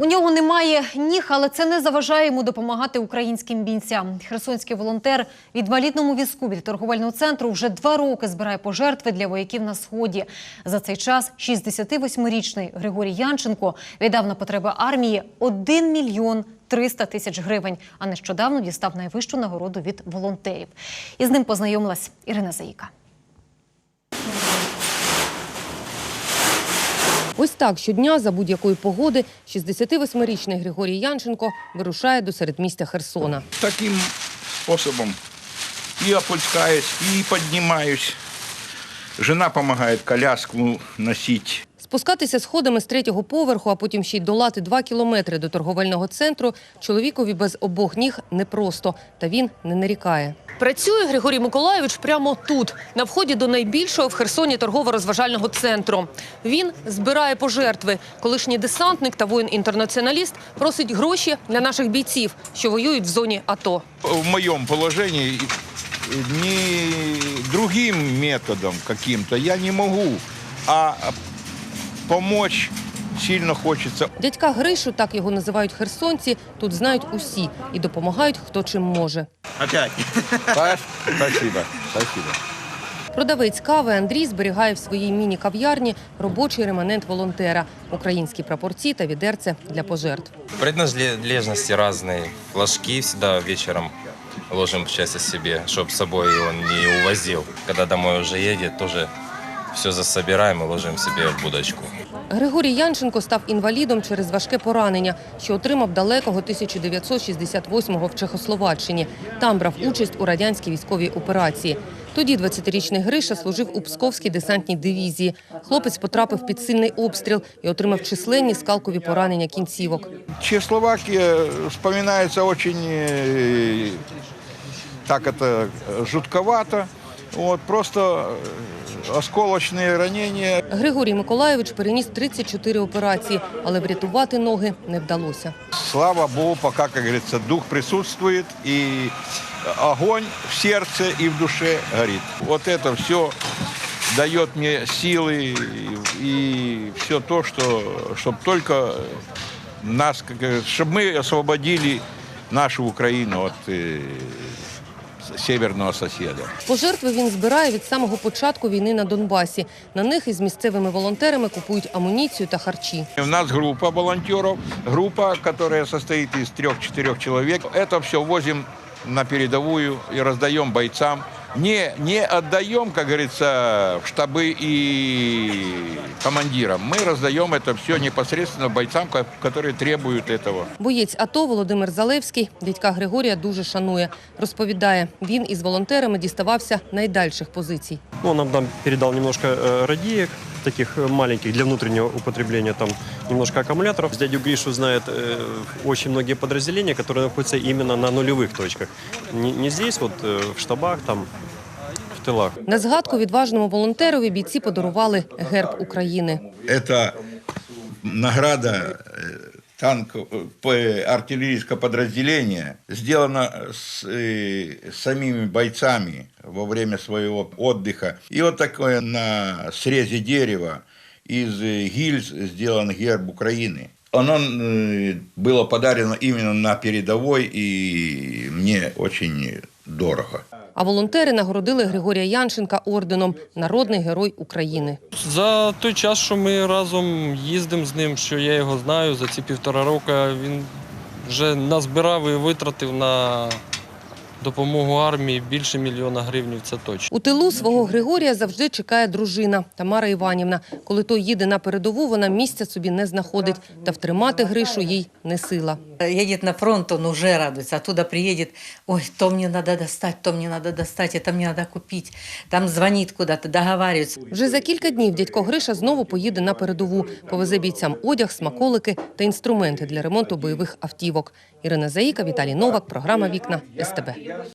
У нього немає ніг, але це не заважає йому допомагати українським бійцям. Херсонський волонтер в інвалідному візку від торговельного центру вже два роки збирає пожертви для вояків на сході. За цей час 68-річний Григорій Янченко віддав на потреби армії 1 мільйон 300 тисяч гривень, а нещодавно дістав найвищу нагороду від волонтерів. Із ним познайомилась Ірина Заїка. Ось так щодня за будь-якої погоди 68-річний Григорій Янченко вирушає до середмістя Херсона. таким способом і опускаюсь, і піднімаюсь. Жена допомагає коляску носить. Спускатися сходами з третього поверху, а потім ще й долати два кілометри до торговельного центру чоловікові без обох ніг непросто, та він не нарікає. Працює Григорій Миколайович прямо тут, на вході до найбільшого в Херсоні торгово-розважального центру. Він збирає пожертви. Колишній десантник та воїн-інтернаціоналіст просить гроші для наших бійців, що воюють в зоні АТО. В моем положении не другим методом каким-то я не могу, а помочь сильно хочется. Дядька Гришу, так його називають херсонці, тут знають усі і допомагають хто чим може. Опять. Спасибо, спасибо. Продавець кави Андрій зберігає в своїй міні-кав'ярні робочий реманент волонтера, українські прапорці та відерце для пожертв. Принадлежности разные. Флажки всегда вечером ложим часть о себе, чтобы с собой он не увозил. Когда домой уже едет, тоже все засобираем и ложим себе в будочку. Григорій Янченко став інвалідом через важке поранення, що отримав далекого 1968-го в Чехословаччині. Там брав участь у радянській військовій операції. Тоді 20-річний Гриша служив у Псковській десантній дивізії. Хлопець потрапив під сильний обстріл і отримав численні скалкові поранення кінцівок. Чехословакия вспоминается очень э, так это жутковато. Вот просто э, осколочные ранения. Григорій Миколайович переніс 34 операції, але врятувати ноги не вдалося. Слава Богу, пока, как говорится, дух присутствует и огонь в сердце и в душе горит. Вот это все дает мне силы и все то, что чтобы только нас, чтобы мы освободили нашу Украину от э, северного сусіда. Пожертви він збирає від самого початку війни на Донбасі. На них із місцевими волонтерами купують амуніцію та харчі. У нас група волонтерів, група, которая состоїть із трьох-чотирьох чоловік. Це все возимо на передову і роздаємо бойцам Не, не отдаем, как говорится, в штабы и командирам. Мы раздаем это все непосредственно бойцам, ко- которые требуют этого. Боєць АТО Володимир Залевський дядька Григорія дуже шанує. Розповідає, він із волонтерами діставався найдальших позицій. Ну, Он нам там передал немножко э, радиек, таких э, маленьких для внутреннего употребления, там немножко аккумуляторов. Дядю Гришу знает э, очень многие подразделения, которые находятся именно на нулевых точках. Не, не здесь, вот э, в штабах, там в тылах. На згадку відважному волонтерові бійці подарували герб України. Это награда э, танк, э, п- артиллерийского подразделения сделана с э, самими бойцами во время своего отдыха. И вот такое на срезе дерева из э, гильз сделан герб Украины. Оно э, было подарено именно на передовой, и мне очень дорого. А волонтери нагородили Григорія Янченка орденом Народний герой України. За той час, що ми разом їздимо з ним, що я його знаю, за ці півтора року він вже назбирав і витратив на допомогу армії більше мільйона гривень, це точно. У тилу свого Григорія завжди чекає дружина Тамара Іванівна. Коли той їде на передову, вона місця собі не знаходить. Та втримати Гришу їй не сила. Едет на фронт, он уже радуется. Оттуда приедет, ой, то мне надо достать, то мне надо достать, это мне надо купить. Там звонит куда-то, договаривается. Вже за кілька днів дядько Гриша знову поїде на передову. Повезе бійцям одяг, смаколики та інструменти для ремонту бойових автівок. Ірина Заїка, Віталій Новак, програма Вікна СТБ. Gracias.